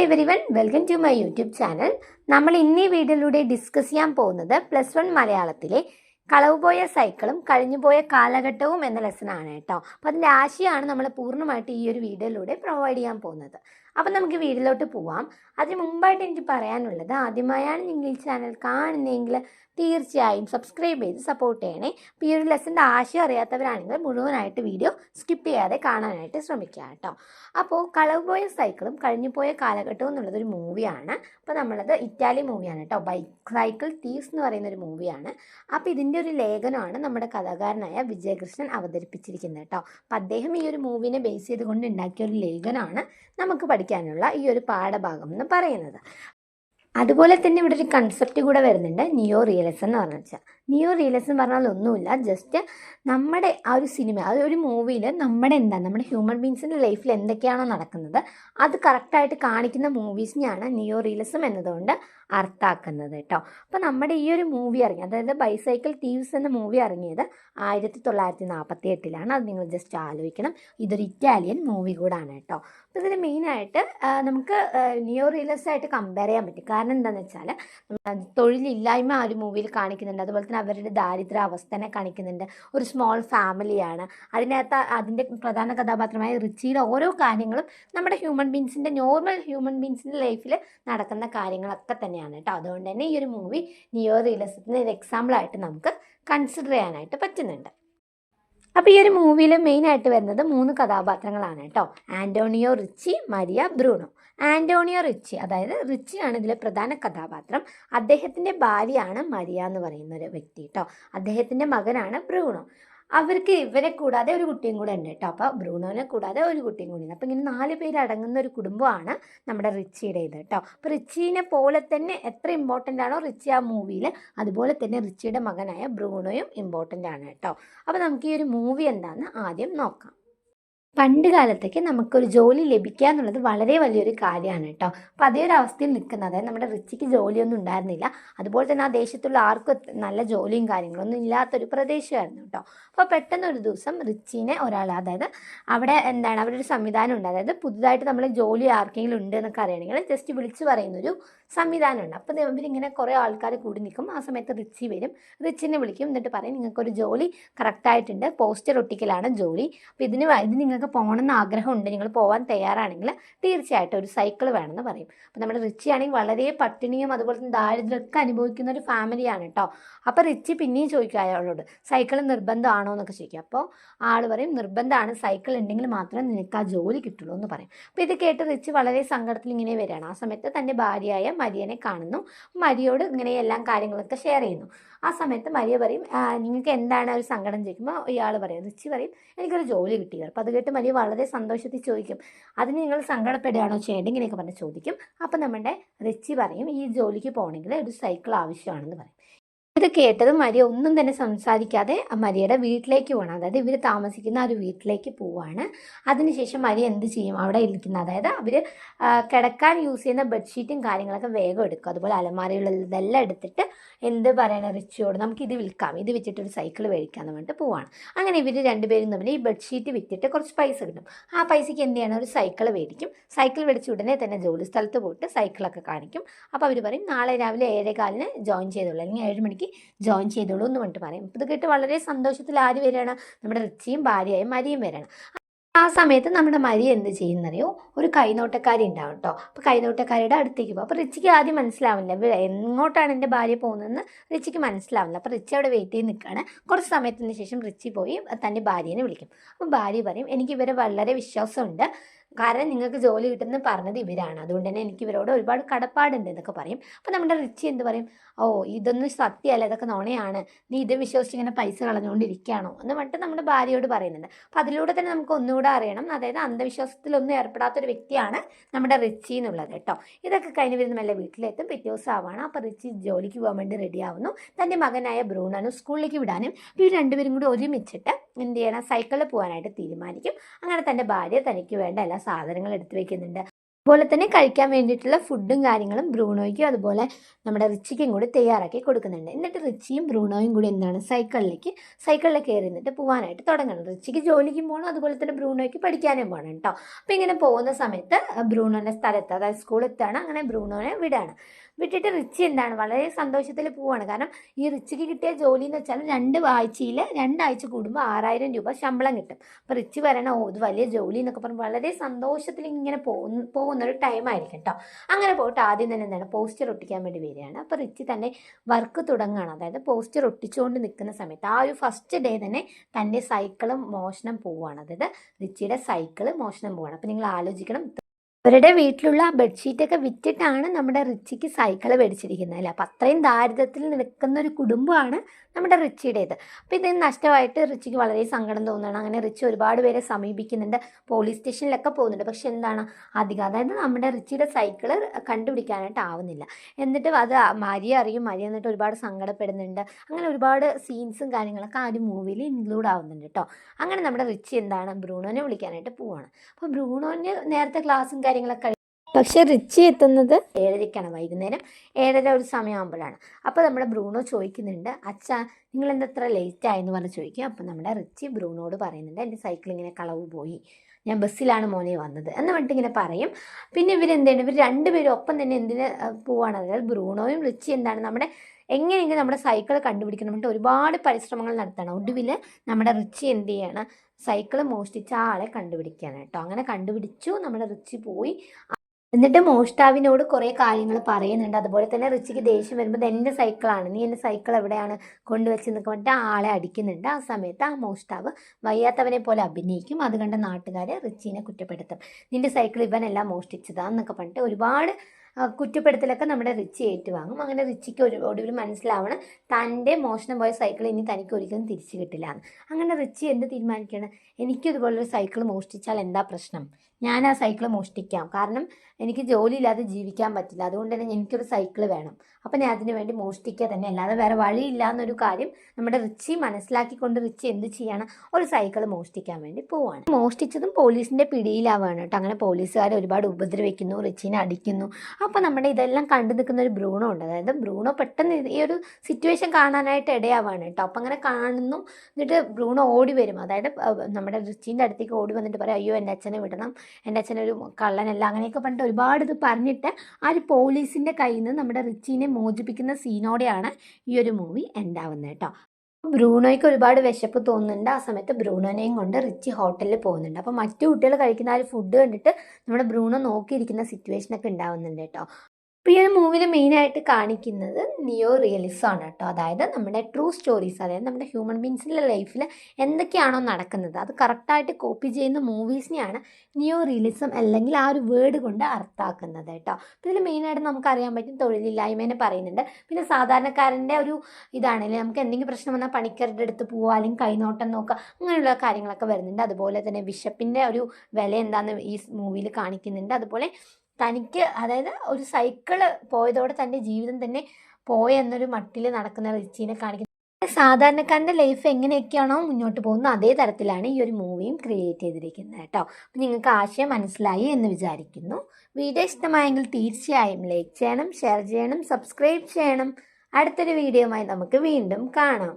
Everyone welcome to my YouTube channel നമ്മൾ ഇന്നീ വീഡിയോയിലൂടെ ഡിസ്കസ് ചെയ്യാൻ പോകുന്നത് പ്ലസ് വൺ മലയാളത്തിലെ കളവുപോയ സൈക്കിളും കഴിഞ്ഞുപോയ കാലഘട്ടവും എന്ന ലെസനാണ് കേട്ടോ. അപ്പോൾ അതിന്റെ ആശയമാണ് നമ്മൾ പൂർണമായിട്ട് ഈ ഒരു വീഡിയോയിലൂടെ പ്രൊവൈഡ് ചെയ്യാൻ പോകുന്നത്. അപ്പം നമുക്ക് വീഡിയോയിലോട്ട് പോവാം. അതിന് മുമ്പായിട്ട് എനിക്ക് പറയാനുള്ളത് ആദ്യമായാണ് നിങ്ങൾ ഈ ചാനൽ കാണുന്നതെങ്കിൽ തീർച്ചയായും സബ്സ്ക്രൈബ് ചെയ്ത് സപ്പോർട്ട് ചെയ്യണേ. അപ്പോൾ ഈ ഒരു ലെസന്റെ ആശയം അറിയാത്തവരാണെങ്കിൽ മുഴുവനായിട്ട് വീഡിയോ സ്കിപ്പ് ചെയ്യാതെ കാണാനായിട്ട് ശ്രമിക്കുക കേട്ടോ. അപ്പോൾ കളവ് പോയ സൈക്കിളും കഴിഞ്ഞു പോയ കാലഘട്ടവും എന്നുള്ളതൊരു മൂവിയാണ് അപ്പോൾ നമ്മളത് ഇറ്റാലി മൂവിയാണ് കേട്ടോ. ബൈക്ക് സൈക്കിൾ തീവ്സ് എന്ന് പറയുന്ന ഒരു മൂവിയാണ് അപ്പോൾ ഇതിന്റെ ഒരു ലേഖനമാണ് നമ്മുടെ കഥാകാരനായ വിജയകൃഷ്ണൻ അവതരിപ്പിച്ചിരിക്കുന്നത് കേട്ടോ. അപ്പം അദ്ദേഹം ഈ ഒരു മൂവിനെ ബേസ് ചെയ്തുകൊണ്ട് ഉണ്ടാക്കിയ ഒരു ലേഖനമാണ് നമുക്ക് പഠിക്കാനുള്ള ഈ ഒരു പാഠഭാഗം എന്ന് പറയുന്നത്. അതുപോലെ തന്നെ ഇവിടെ ഒരു കൺസെപ്റ്റ് കൂടെ വരുന്നുണ്ട് നിയോ റിയലിസം എന്ന് പറഞ്ഞു വെച്ചാൽ നിയോ റിയലിസം പറഞ്ഞാൽ ഒന്നുമില്ല. ജസ്റ്റ് നമ്മുടെ ആ ഒരു സിനിമ അത് ഒരു മൂവിയിൽ നമ്മുടെ എന്താ നമ്മുടെ ഹ്യൂമൻ ബീങ്സിന്റെ ലൈഫിൽ എന്തൊക്കെയാണോ നടക്കുന്നത് അത് കറക്റ്റായിട്ട് കാണിക്കുന്ന മൂവീസിനെയാണ് നിയോ റിയലിസം എന്നതുകൊണ്ട് അർത്ഥാക്കുന്നത് കേട്ടോ. അപ്പോൾ നമ്മുടെ ഈ ഒരു മൂവി ഇറങ്ങി അതായത് ബൈസൈക്കിൾ തീവ്സ് എന്ന മൂവി ഇറങ്ങിയത് ആയിരത്തി തൊള്ളായിരത്തി നാൽപ്പത്തി എട്ടിലാണ് അത് നിങ്ങൾ ജസ്റ്റ് ആലോചിക്കണം. ഇതൊരു ഇറ്റാലിയൻ മൂവി കൂടാണ് കേട്ടോ. അപ്പോൾ ഇതിൽ മെയിനായിട്ട് നമുക്ക് നിയോ റിയലിസമായിട്ട് കമ്പയർ ചെയ്യാൻ പറ്റും. കാരണം എന്താണെന്ന് വെച്ചാൽ തൊഴിലില്ലായ്മ ആ ഒരു മൂവിയിൽ കാണിക്കുന്നുണ്ട്. അതുപോലെ തന്നെ അവരുടെ ദാരിദ്ര്യ അവസ്ഥനെ കാണിക്കുന്നുണ്ട്. ഒരു സ്മോൾ ഫാമിലിയാണ് അതിനകത്ത് അതിന്റെ പ്രധാന കഥാപാത്രമായ റിച്ചിയുടെ ഓരോ കാര്യങ്ങളും നമ്മുടെ ഹ്യൂമൻ ബീങ്സിന്റെ നോർമൽ ഹ്യൂമൻ ബീങ്സിന്റെ ലൈഫിൽ നടക്കുന്ന കാര്യങ്ങളൊക്കെ തന്നെയാണ് കേട്ടോ. അതുകൊണ്ട് തന്നെ ഈ ഒരു മൂവി നിയോ റിയലിസത്തിന് ഒരു എക്സാമ്പിളായിട്ട് നമുക്ക് കൺസിഡർ ചെയ്യാനായിട്ട് പറ്റുന്നുണ്ട്. അപ്പോൾ ഈ ഒരു മൂവിയിൽ മെയിനായിട്ട് വരുന്നത് മൂന്ന് കഥാപാത്രങ്ങളാണ് കേട്ടോ. Antonio Ricci Maria Bruno. Antonio Ricci അതായത് റിച്ചിയാണ് ഇതിലെ പ്രധാന കഥാപാത്രം. അദ്ദേഹത്തിന്റെ ഭാര്യയാണ് മരിയ എന്ന് പറയുന്ന ഒരു വ്യക്തി കേട്ടോ. അദ്ദേഹത്തിന്റെ മകനാണ് ബ്രൂണോ. അവർക്ക് ഇവരെ കൂടാതെ ഒരു കുട്ടിയും കൂടെ ഉണ്ട് കേട്ടോ. അപ്പോൾ ബ്രൂണോനെ കൂടാതെ ഒരു കുട്ടിയും കൂടി ഉണ്ട്. അപ്പോൾ ഇങ്ങനെ നാല് പേര് അടങ്ങുന്ന ഒരു കുടുംബമാണ് നമ്മുടെ റിച്ചിയുടെ ഇത് കേട്ടോ. അപ്പോൾ റിച്ചീനെ പോലെ തന്നെ എത്ര ഇമ്പോർട്ടന്റ് ആണോ റിച്ചി ആ മൂവിയിൽ അതുപോലെ തന്നെ റിച്ചിയുടെ മകനായ ബ്രൂണോയും ഇമ്പോർട്ടന്റ് ആണ് കേട്ടോ. അപ്പോൾ നമുക്ക് ഈ ഒരു മൂവി എന്താണെന്ന് ആദ്യം നോക്കാം. പണ്ട് കാലത്തൊക്കെ നമുക്കൊരു ജോലി ലഭിക്കുക എന്നുള്ളത് വളരെ വലിയൊരു കാര്യമാണ് കേട്ടോ. അപ്പോൾ അതേ ഒരു അവസ്ഥയിൽ നിൽക്കുന്ന അതായത് നമ്മുടെ റിച്ചിക്ക് ജോലിയൊന്നും ഉണ്ടായിരുന്നില്ല. അതുപോലെ തന്നെ ആ ദേശത്തുള്ള ആർക്കും നല്ല ജോലിയും കാര്യങ്ങളൊന്നും ഇല്ലാത്തൊരു പ്രദേശമായിരുന്നു കേട്ടോ. അപ്പോൾ പെട്ടെന്ന് ഒരു ദിവസം റിച്ചിനെ ഒരാൾ അതായത് അവിടെ എന്താണ് അവിടെ ഒരു സംവിധാനം ഉണ്ട് അതായത് പുതുതായിട്ട് നമ്മൾ ജോലി ആർക്കെങ്കിലും ഉണ്ട് എന്നൊക്കെ അറിയണമെങ്കിൽ ജസ്റ്റ് വിളിച്ച് പറയുന്നൊരു സംവിധാനമുണ്ട്. അപ്പോൾ ഇവരിങ്ങനെ കുറേ ആൾക്കാർ കൂടി നിൽക്കും. ആ സമയത്ത് റിച്ചി വരും. റിച്ചിനെ വിളിക്കും. എന്നിട്ട് പറയും നിങ്ങൾക്കൊരു ജോലി കറക്റ്റായിട്ടുണ്ട് പോസ്റ്റർ ഒട്ടിക്കലാണ് ജോലി. അപ്പോൾ ഇതിന് ഇത് നിങ്ങൾക്ക് പോകണമെന്ന് ആഗ്രഹമുണ്ട് നിങ്ങൾ പോകാൻ തയ്യാറാണെങ്കിൽ തീർച്ചയായിട്ടും ഒരു സൈക്കിൾ വേണമെന്ന് പറയും. അപ്പോൾ നമ്മുടെ റിച്ചി ആണെങ്കിൽ വളരെ പട്ടിണിയും അതുപോലെ തന്നെ ദാരിദ്ര്യമൊക്കെ അനുഭവിക്കുന്ന ഒരു ഫാമിലിയാണ് കേട്ടോ അപ്പോൾ റിച്ചി പിന്നെയും ചോദിക്കും അയാളോട് സൈക്കിൾ നിർബന്ധമാണോ? എന്നൊക്കെ ചോദിക്കും. അപ്പോൾ ആൾ പറയും നിർബന്ധമാണ് സൈക്കിൾ ഉണ്ടെങ്കിൽ മാത്രമേ നിനക്ക് ആ ജോലി കിട്ടുള്ളൂ എന്ന് പറയും. അപ്പോൾ ഇത് കേട്ട് റിച്ച് വളരെ സങ്കടത്തിൽ ഇങ്ങനെ വരികയാണ്. ആ സമയത്ത് തന്റെ ഭാര്യയായ മരിയനെ കാണുന്നു. മരിയോട് ഇങ്ങനെ എല്ലാം കാര്യങ്ങളൊക്കെ ഷെയർ ചെയ്യുന്നു. ആ സമയത്ത് മരിയ പറയും "ആ, നിങ്ങൾക്ക് എന്താണ് ഒരു സങ്കടം? ചോദിക്കുമ്പോൾ ഇയാൾ പറയും റിച്ചി പറയും എനിക്കൊരു ജോലി കിട്ടി അപ്പോൾ അത് കേട്ട് മരിയ വളരെ സന്തോഷത്തിൽ ചോദിക്കും അതിന് നിങ്ങൾ സങ്കടപ്പെടുകയാണോ ചെയ്യേണ്ടത്? ഇങ്ങനെയൊക്കെ പറഞ്ഞ് ചോദിക്കും. അപ്പം നമ്മുടെ റിച്ചി പറയും ഈ ജോലിക്ക് പോകണമെങ്കിൽ ഒരു സൈക്കിൾ ആവശ്യമാണെന്ന് പറയും. ഇത് കേട്ടത് മരിയ ഒന്നും തന്നെ സംസാരിക്കാതെ മരിയയുടെ വീട്ടിലേക്ക് പോകണം അതായത് ഇവർ താമസിക്കുന്ന ഒരു വീട്ടിലേക്ക് പോവാണ്. അതിനുശേഷം മരിയ എന്ത് ചെയ്യും? അവിടെ ഇരിക്കുന്ന. അതായത് അവർ കിടക്കാൻ യൂസ് ചെയ്യുന്ന ബെഡ്ഷീറ്റും കാര്യങ്ങളൊക്കെ വേഗം എടുക്കും. അതുപോലെ അലമാരയിലുള്ളതെല്ലാം എടുത്തിട്ട് എന്ത് പറയണ റിച്ചിയോട് നമുക്ക് ഇത് വിൽക്കാം. ഇത് വെച്ചിട്ട് ഒരു സൈക്കിൾ മേടിക്കാമെന്ന് പറഞ്ഞിട്ട് പോവാണ്. അങ്ങനെ ഇവർ രണ്ടുപേരും തമ്മിൽ ഈ ബെഡ്ഷീറ്റ് വിറ്റിട്ട് കുറച്ച് പൈസ കിട്ടും. ആ പൈസയ്ക്ക് എന്ത് ചെയ്യണം? ഒരു സൈക്കിൾ മേടിക്കും സൈക്കിൾ മേടിച്ച് ഉടനെ തന്നെ ജോലി സ്ഥലത്ത് പോയിട്ട് സൈക്കിളൊക്കെ കാണിക്കും. അപ്പോൾ അവർ പറയും നാളെ രാവിലെ ഏഴേകാലിന് ജോയിൻ ചെയ്തോളൂ. അല്ലെങ്കിൽ ഏഴ് മണിക്ക് ജോയിൻ ചെയ്തോളൂ എന്ന് പറഞ്ഞിട്ട് പറയും. അപ്പോൾ ഇത് കേട്ട് വളരെ സന്തോഷത്തിൽ ആര് വരികയാണ്? നമ്മുടെ റിച്ചിയും ഭാര്യയും മരിയും വരികയാണ്. ആ സമയത്ത് നമ്മുടെ മരി എന്ത് ചെയ്യുന്നറിയോ? ഒരു കൈനോട്ടക്കാരി ഉണ്ടാവും കേട്ടോ. അപ്പോൾ കൈനോട്ടക്കാരിയുടെ അടുത്തേക്ക് പോകും അപ്പോൾ റിച്ചിക്ക് ആദ്യം മനസ്സിലാവില്ല എങ്ങോട്ടാണ് എന്റെ ഭാര്യ പോകുന്നതെന്ന് റിച്ചിക്ക് മനസ്സിലാവില്ല അപ്പോൾ റിച്ചി അവിടെ വെയിറ്റ് ചെയ്ത് നിൽക്കുകയാണ്. കുറച്ച് സമയത്തിന് ശേഷം റിച്ചി പോയി തന്റെ ഭാര്യനെ വിളിക്കും. അപ്പോൾ ഭാര്യ പറയും എനിക്ക് ഇവരെ വളരെ വിശ്വാസമുണ്ട്. കാരണം നിങ്ങൾക്ക് ജോലി കിട്ടുമെന്ന് പറഞ്ഞത് ഇവരാണ്. അതുകൊണ്ട് തന്നെ എനിക്ക് ഇവരോട് ഒരുപാട് കടപ്പാടുണ്ട് എന്നൊക്കെ പറയും. അപ്പോൾ നമ്മുടെ റിച്ചി എന്ത് പറയും? ഓ ഇതൊന്നും സത്യമല്ല. ഇതൊക്കെ നുണയാണ്. നീ ഇത് വിശ്വസിച്ച് ഇങ്ങനെ പൈസ കളഞ്ഞുകൊണ്ടിരിക്കുകയാണോ? എന്ന് പറഞ്ഞിട്ട് നമ്മുടെ ഭാര്യയോട് പറയുന്നുണ്ട്. അപ്പോൾ അതിലൂടെ തന്നെ നമുക്ക് ഒന്നുകൂടെ അറിയണം. അതായത് അന്ധവിശ്വാസത്തിലൊന്നും ഏർപ്പെടാത്തൊരു വ്യക്തിയാണ് നമ്മുടെ റിച്ചി എന്നുള്ളത് കേട്ടോ. ഇതൊക്കെ കഴിഞ്ഞ് വരുന്ന മെല്ലെ വീട്ടിലെത്തും. പിറ്റേ ദിവസം ആവാണ്. അപ്പോൾ റിച്ചി ജോലിക്ക് പോകാൻ വേണ്ടി റെഡി ആവുന്നു. തന്റെ മകനായ ബ്രൂണനും സ്കൂളിലേക്ക് വിടാനും ഇവർ രണ്ടുപേരും കൂടി ഒരുമിച്ചിട്ട് എന്ത് ചെയ്യണം? സൈക്കിളിൽ പോകാനായിട്ട് തീരുമാനിക്കും. അങ്ങനെ തന്റെ ഭാര്യ തനിക്ക് വേണ്ട എല്ലാ സാധനങ്ങളും എടുത്തു വെക്കുന്നുണ്ട്. അതുപോലെ തന്നെ കഴിക്കാൻ വേണ്ടിയിട്ടുള്ള ഫുഡും കാര്യങ്ങളും ബ്രൂണോയ്ക്കും അതുപോലെ നമ്മുടെ റിച്ചിക്കും കൂടി തയ്യാറാക്കി കൊടുക്കുന്നുണ്ട്. എന്നിട്ട് റിച്ചിയും ബ്രൂണോയും കൂടി എന്താണ് സൈക്കിളിലേക്ക് സൈക്കിളിൽ കയറി നിന്നിട്ട് പോകാനായിട്ട് തുടങ്ങണം. റിച്ചിക്ക് ജോലിക്കും പോകണം അതുപോലെ തന്നെ ബ്രൂണോയ്ക്ക് പഠിക്കാനും പോകണം കേട്ടോ അപ്പോൾ ഇങ്ങനെ പോകുന്ന സമയത്ത് ബ്രൂണോന്റെ സ്ഥലത്ത് അതായത് സ്കൂളെത്താണ് അങ്ങനെ ബ്രൂണോനെ വിടാണ്. വിട്ടിട്ട് റിച്ചി എന്താണ്? വളരെ സന്തോഷത്തിൽ പോവാണ്. കാരണം ഈ റിച്ചിക്ക് കിട്ടിയ ജോലി എന്ന് വെച്ചാൽ രണ്ട് ആഴ്ചയിൽ രണ്ടാഴ്ച കൂടുമ്പോൾ ആറായിരം രൂപ ശമ്പളം കിട്ടും. അപ്പോൾ റിച്ച് പറയണ ഓ ഇത് വലിയ ജോലി എന്നൊക്കെ പറഞ്ഞ് വളരെ സന്തോഷത്തിൽ ഇങ്ങനെ പോകുന്ന ഒരു ടൈമായിരിക്കും കേട്ടോ അങ്ങനെ പോയിട്ട് ആദ്യം തന്നെ എന്താണ്? പോസ്റ്റർ ഒട്ടിക്കാൻ വേണ്ടി വരികയാണ്. അപ്പോൾ റിച്ച് തന്നെ വർക്ക് തുടങ്ങുകയാണ്. അതായത് പോസ്റ്റർ ഒട്ടിച്ചുകൊണ്ട് നിൽക്കുന്ന സമയത്ത് ആ ഒരു ഫസ്റ്റ് ഡേ തന്നെ തന്റെ സൈക്കിളും മോഷണം പോവുകയാണ് അതായത് റിച്ചിയുടെ സൈക്കിൾ മോഷണം പോവുകയാണ് അപ്പോൾ നിങ്ങൾ ആലോചിക്കണം അവരുടെ വീട്ടിലുള്ള ആ ബെഡ്ഷീറ്റൊക്കെ വിറ്റിട്ടാണ് നമ്മുടെ റിച്ചിക്ക് സൈക്കിൾ മേടിച്ചിരിക്കുന്നത്. അല്ലേ? അപ്പം അത്രയും ദാരിദ്ര്യത്തിൽ നിൽക്കുന്ന ഒരു കുടുംബമാണ് നമ്മുടെ റിച്ചിയുടേത്. അപ്പം ഇത് നഷ്ടമായിട്ട് റിച്ചിക്ക് വളരെ സങ്കടം തോന്നുകയാണ്. അങ്ങനെ റിച്ചി ഒരുപാട് പേരെ സമീപിക്കുന്നുണ്ട്. പോലീസ് സ്റ്റേഷനിലൊക്കെ പോകുന്നുണ്ട്. പക്ഷെ എന്താണ്? അധികം അതായത് നമ്മുടെ റിച്ചിയുടെ സൈക്കിൾ കണ്ടുപിടിക്കാനായിട്ട് ആവുന്നില്ല. എന്നിട്ട് അത് മരിയ അറിയും. മരിയ എന്നിട്ട് ഒരുപാട് സങ്കടപ്പെടുന്നുണ്ട്. അങ്ങനെ ഒരുപാട് സീൻസും കാര്യങ്ങളൊക്കെ ആ ഒരു മൂവിയിൽ ഇൻക്ലൂഡ് ആവുന്നുണ്ട് കേട്ടോ. അങ്ങനെ നമ്മുടെ റിച്ചി എന്താണ്? ബ്രൂണോനെ വിളിക്കാനായിട്ട് പോവാണ്. അപ്പോൾ ബ്രൂണോന് നേരത്തെ ക്ലാസ്സും കാര്യങ്ങളൊക്കെ പക്ഷെ റിച്ചി എത്തുന്നത് ഏഴരയ്ക്കാണ് വൈകുന്നേരം ഏഴര ഒരു സമയമാകുമ്പോഴാണ്. അപ്പോൾ നമ്മുടെ ബ്രൂണോ ചോദിക്കുന്നുണ്ട് അച്ഛ നിങ്ങൾ എന്തത്ര ലേറ്റ് ആയെന്ന് പറഞ്ഞ് ചോദിക്കും. അപ്പോൾ നമ്മുടെ റിച്ചി ബ്രൂണോട് പറയുന്നുണ്ട് എന്റെ സൈക്കിൾ ഇങ്ങനെ കളവ് പോയി. ഞാൻ ബസ്സിലാണ് മോനെ വന്നത്. എന്ന് പറഞ്ഞിട്ട് ഇങ്ങനെ പറയും. പിന്നെ ഇവരെന്താണ് ഇവർ രണ്ടുപേരും ഒപ്പം തന്നെ എന്തിന് പോവാണ്. അതായത് ബ്രൂണോയും റിച്ചി എന്താണ് നമ്മുടെ എങ്ങനെയെങ്കിലും നമ്മുടെ സൈക്കിൾ കണ്ടുപിടിക്കണം. എന്നിട്ട് ഒരുപാട് പരിശ്രമങ്ങൾ നടത്തണം. ഒടുവിൽ നമ്മുടെ റിച്ചി എന്ത് ചെയ്യാണ് സൈക്കിൾ മോഷ്ടിച്ച ആളെ കണ്ടുപിടിക്കുകയാണ് കേട്ടോ അങ്ങനെ കണ്ടുപിടിച്ചു. നമ്മുടെ റിച്ചി പോയി. എന്നിട്ട് മോഷ്ടാവിനോട് കുറേ കാര്യങ്ങൾ പറയുന്നുണ്ട്. അതുപോലെ തന്നെ റിച്ചിക്ക് ദേഷ്യം വരുമ്പോൾ എന്റെ സൈക്കിളാണ് നീ എന്റെ സൈക്കിൾ എവിടെയാണ് കൊണ്ടുവച്ചെന്നൊക്കെ പറഞ്ഞിട്ട് ആ ആളെ അടിക്കുന്നുണ്ട്. ആ സമയത്ത് ആ മോഷ്ടാവ് വയ്യാത്തവനെ പോലെ അഭിനയിക്കും. അത് കണ്ട നാട്ടുകാർ റിച്ചിനെ കുറ്റപ്പെടുത്തും. നിന്റെ സൈക്കിൾ ഇവനല്ല മോഷ്ടിച്ചതാന്നൊക്കെ പറഞ്ഞിട്ട് ഒരുപാട് കുറ്റപ്പെടുത്തലൊക്കെ നമ്മുടെ റിച്ചി ഏറ്റുവാങ്ങും. അങ്ങനെ റിച്ചിക്ക് ഒരു ഒടുവിൽ മനസ്സിലാവണം തന്റെ മോഷണം പോയ സൈക്കിൾ ഇനി തനിക്ക് ഒരിക്കലും തിരിച്ചു കിട്ടില്ല അങ്ങനെ റിച്ചി എന്ത് തീരുമാനിക്കണം? എനിക്കിതുപോലൊരു സൈക്കിൾ മോഷ്ടിച്ചാൽ എന്താ പ്രശ്നം? ഞാൻ ആ സൈക്കിൾ മോഷ്ടിക്കാം. കാരണം എനിക്ക് ജോലിയില്ലാതെ ജീവിക്കാൻ പറ്റില്ല. അതുകൊണ്ട് തന്നെ എനിക്കൊരു സൈക്കിൾ വേണം. അപ്പം ഞാൻ അതിന് വേണ്ടി മോഷ്ടിക്കുക തന്നെ. അല്ലാതെ വേറെ വഴിയില്ല എന്നൊരു കാര്യം നമ്മുടെ റിച്ചി മനസ്സിലാക്കിക്കൊണ്ട് റിച്ചി എന്ത് ചെയ്യാണ്? ഒരു സൈക്കിൾ മോഷ്ടിക്കാൻ വേണ്ടി പോവാണ്. മോഷ്ടിച്ചതും പോലീസിന്റെ പിടിയിലാവാണ് കേട്ടോ. അങ്ങനെ പോലീസുകാരെ ഒരുപാട് ഉപദ്രവിക്കുന്നു റിച്ചിനെ അടിക്കുന്നു. അപ്പോൾ നമ്മുടെ ഇതെല്ലാം കണ്ടു നിൽക്കുന്ന ഒരു ബ്രൂണോ ഉണ്ട്. അതായത് ബ്രൂണോ പെട്ടെന്ന് ഈ ഒരു സിറ്റുവേഷൻ കാണാനായിട്ട് ഇടയാവാണ് കേട്ടോ. അപ്പം അങ്ങനെ കാണുന്നു. എന്നിട്ട് ബ്രൂണോ ഓടി വരും. അതായത് നമ്മുടെ റിച്ചിന്റെ അടുത്തേക്ക് ഓടി വന്നിട്ട് പറയും അയ്യോ എന്റെ അച്ഛനെ വിടണം. എന്റെ അച്ഛനൊരു കള്ളനല്ല. അങ്ങനെയൊക്കെ പറഞ്ഞിട്ട് ഒരുപാട് ഇത് പറഞ്ഞിട്ട് ആ ഒരു പോലീസിന്റെ കയ്യിൽ നിന്ന് നമ്മുടെ റിച്ചിനെ മോചിപ്പിക്കുന്ന സീനോടെയാണ് ഈ ഒരു മൂവി എൻഡാവുന്നത് കേട്ടോ. ബ്രൂണോയ്ക്ക് ഒരുപാട് വിശപ്പ് തോന്നുന്നുണ്ട്. ആ സമയത്ത് ബ്രൂണോനെയും കൊണ്ട് റിച്ചി ഹോട്ടലിൽ പോകുന്നുണ്ട്. അപ്പോൾ മറ്റു കുട്ടികൾ കഴിക്കുന്ന ആ ഒരു ഫുഡ് കണ്ടിട്ട് നമ്മുടെ ബ്രൂണോ നോക്കിയിരിക്കുന്ന സിറ്റുവേഷനൊക്കെ ഉണ്ടാവുന്നുണ്ട് കേട്ടോ. അപ്പോൾ ഈ ഒരു മൂവിയിൽ മെയിനായിട്ട് കാണിക്കുന്നത് നിയോ റിയലിസം ആണ് കേട്ടോ. അതായത് നമ്മുടെ ട്രൂ സ്റ്റോറീസ് അതായത് നമ്മുടെ ഹ്യൂമൻ ബീങ്സിന്റെ ലൈഫിൽ എന്തൊക്കെയാണോ നടക്കുന്നത്. അത് കറക്റ്റായിട്ട് കോപ്പി ചെയ്യുന്ന മൂവീസിനെയാണ് നിയോ റിയലിസം അല്ലെങ്കിൽ ആ ഒരു വേർഡ് കൊണ്ട് അർത്ഥാക്കുന്നത് കേട്ടോ. അപ്പോൾ ഇതിൽ മെയിനായിട്ട് നമുക്കറിയാൻ പറ്റും തൊഴിലില്ലായ്മേനെ പറയുന്നുണ്ട്. പിന്നെ സാധാരണക്കാരന്റെ ഒരു ഇതാണല്ലേ നമുക്ക് എന്തെങ്കിലും പ്രശ്നം വന്നാൽ പണിക്കാരുടെ അടുത്ത് പോവുക അല്ലെങ്കിൽ കൈനോട്ടം നോക്കുക അങ്ങനെയുള്ള കാര്യങ്ങളൊക്കെ വരുന്നുണ്ട്. അതുപോലെ തന്നെ ബിഷപ്പിന്റെ ഒരു വില എന്താണെന്ന് ഈ മൂവിയിൽ കാണിക്കുന്നുണ്ട്. അതുപോലെ തനിക്ക് അതായത് ഒരു സൈക്കിൾ പോയതോടെ തന്റെ ജീവിതം തന്നെ പോയെന്നൊരു മട്ടിൽ നടക്കുന്ന റിച്ചീനെ കാണിക്കുന്നത് സാധാരണക്കാരന്റെ ലൈഫ് എങ്ങനെയൊക്കെയാണോ മുന്നോട്ട് പോകുന്നത് അതേ തരത്തിലാണ് ഈ ഒരു മൂവിയും ക്രിയേറ്റ് ചെയ്തിരിക്കുന്നത് കേട്ടോ. അപ്പം നിങ്ങൾക്ക് ആശയം മനസ്സിലായി എന്ന് വിചാരിക്കുന്നു. വീഡിയോ ഇഷ്ടമായെങ്കിൽ തീർച്ചയായും ലൈക്ക് ചെയ്യണം ഷെയർ ചെയ്യണം സബ്സ്ക്രൈബ് ചെയ്യണം. അടുത്തൊരു വീഡിയോയുമായി നമുക്ക് വീണ്ടും കാണാം.